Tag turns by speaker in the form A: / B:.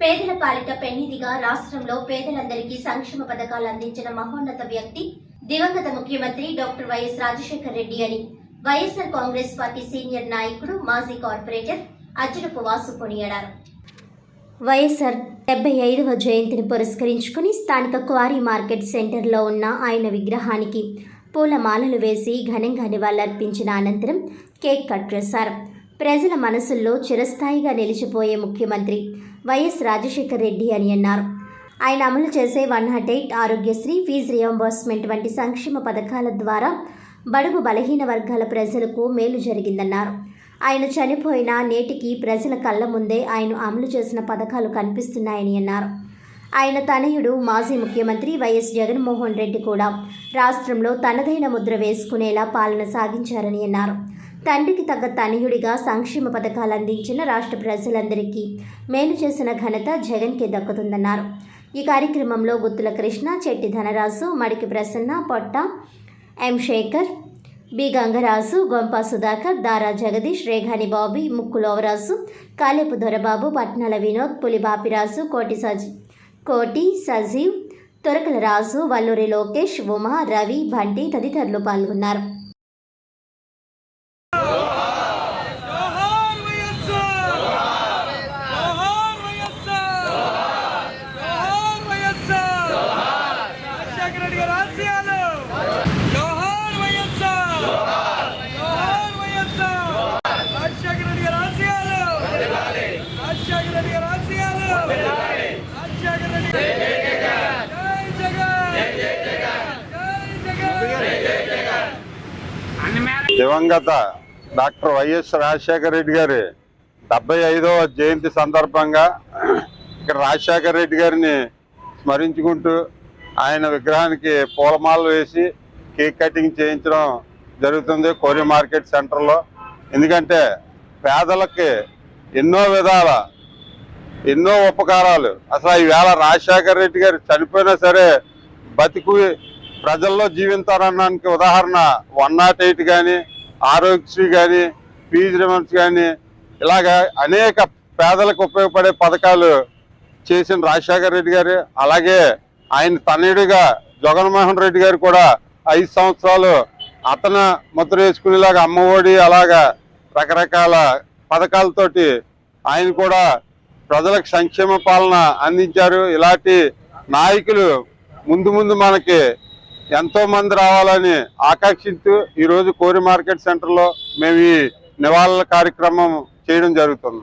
A: పేదల పాలిట పెన్నిధిగా రాష్ట్రంలో పేదలందరికీ సంక్షేమ పథకాలు అందించిన మహోన్నత వ్యక్తి దివంగత ముఖ్యమంత్రి డాక్టర్ వైఎస్ రాజశేఖర్ రెడ్డి అని వైఎస్ఆర్ కాంగ్రెస్ పార్టీ సీనియర్ నాయకుడు మాజీ కార్పొరేటర్ అజ్జలపు వాసు కొనియాడారు. వైఎస్ఆర్ డెబ్బై ఐదవ జయంతిని పురస్కరించుకుని స్థానిక క్వారీ మార్కెట్ సెంటర్లో ఉన్న ఆయన విగ్రహానికి పూలమాలలు వేసి ఘనంగా నివాళులర్పించిన అనంతరం కేక్ కట్ చేశారు. ప్రజల మనసుల్లో చిరస్థాయిగా నిలిచిపోయే ముఖ్యమంత్రి వైఎస్ రాజశేఖర్ రెడ్డి అని అన్నారు. ఆయన అమలు చేసే వన్ హట్ ఎయిట్ ఆరోగ్యశ్రీ ఫీజు రియంబర్స్మెంట్ వంటి సంక్షేమ పథకాల ద్వారా బడుగు బలహీన వర్గాల ప్రజలకు మేలు జరిగిందన్నారు. ఆయన చనిపోయిన నేటికి ప్రజల కళ్ళ ముందే ఆయన అమలు చేసిన పథకాలు కనిపిస్తున్నాయని అన్నారు. ఆయన తనయుడు మాజీ ముఖ్యమంత్రి వైఎస్ జగన్మోహన్ రెడ్డి కూడా రాష్ట్రంలో తనదైన ముద్ర వేసుకునేలా పాలన సాగించారని అన్నారు. తండ్రికి తగ్గ తనయుడిగా సంక్షేమ పథకాలు అందించిన రాష్ట్ర ప్రజలందరికీ మేలు చేసిన ఘనత జగన్కి దక్కుతుందన్నారు. ఈ కార్యక్రమంలో గుత్తుల కృష్ణ చెట్టి ధనరాజు మడికి ప్రసన్న పొట్ట ఎం శేఖర్ బి గంగరాజు గొంప సుధాకర్ దారా జగదీష్ రేఘాని బాబీ ముక్కు లోవరాజు కాలేపు దొరబాబు పట్నాల వినోద్ పులిబాపిరాజు కోటి సజ్ కోటి సజీవ్ తొరకల రాజు వల్లూరి లోకేష్ ఉమా రవి బంటి తదితరులు పాల్గొన్నారు
B: జోహార్ వైఎస్ఆర్ జోహార్ వైఎస్ఆర్ జోహార్ వైఎస్ఆర్ రాజశేఖర రెడ్డి గారి ఆశయాలు జోహార్ వైఎస్ఆర్ జోహార్ వైఎస్ఆర్ రాజశేఖర రెడ్డి గారి ఆశయాలు రాజశేఖర రెడ్డి గారి ఆశయాలు రాజశేఖర రెడ్డి జై జగన్ జై జగన్ జై జగన్
C: దివంగత డాక్టర్ వైఎస్ రాజశేఖర రెడ్డి గారి డెబ్బై ఐదవ జయంతి సందర్భంగా ఇక్కడ రాజశేఖర రెడ్డి గారిని స్మరించుకుంటూ ఆయన విగ్రహానికి పూలమాలలు వేసి కేక్ కటింగ్ చేయించడం జరుగుతుంది కోరి మార్కెట్ సెంటర్లో. ఎందుకంటే పేదలకి ఎన్నో విధాల ఎన్నో ఉపకారాలు. అసలు ఈవేళ రాజశేఖర రెడ్డి గారు చనిపోయినా సరే బతికి ప్రజల్లో జీవించారనడానికి ఉదాహరణ వన్ నాట్ ఎయిట్ కానీ ఆరోగ్యశ్రీ కానీ ఫీజు రిమంట్స్ కానీ ఇలాగ అనేక పేదలకు ఉపయోగపడే పథకాలు చేసిన రాజశేఖర రెడ్డి గారు అలాగే ఆయన తనయుడిగా జగన్మోహన్ రెడ్డి గారు కూడా ఐదు సంవత్సరాలు అతను ముద్ర వేసుకునేలాగా అమ్మఒడి అలాగా రకరకాల పథకాలతోటి ఆయన కూడా ప్రజలకు సంక్షేమ పాలన అందించారు. ఇలాంటి నాయకులు ముందు ముందు మనకి ఎంతో మంది రావాలని ఆకాంక్షిస్తూ ఈరోజు కోరి మార్కెట్ సెంటర్లో మేము ఈ నివాళుల కార్యక్రమం చేయడం జరుగుతుంది.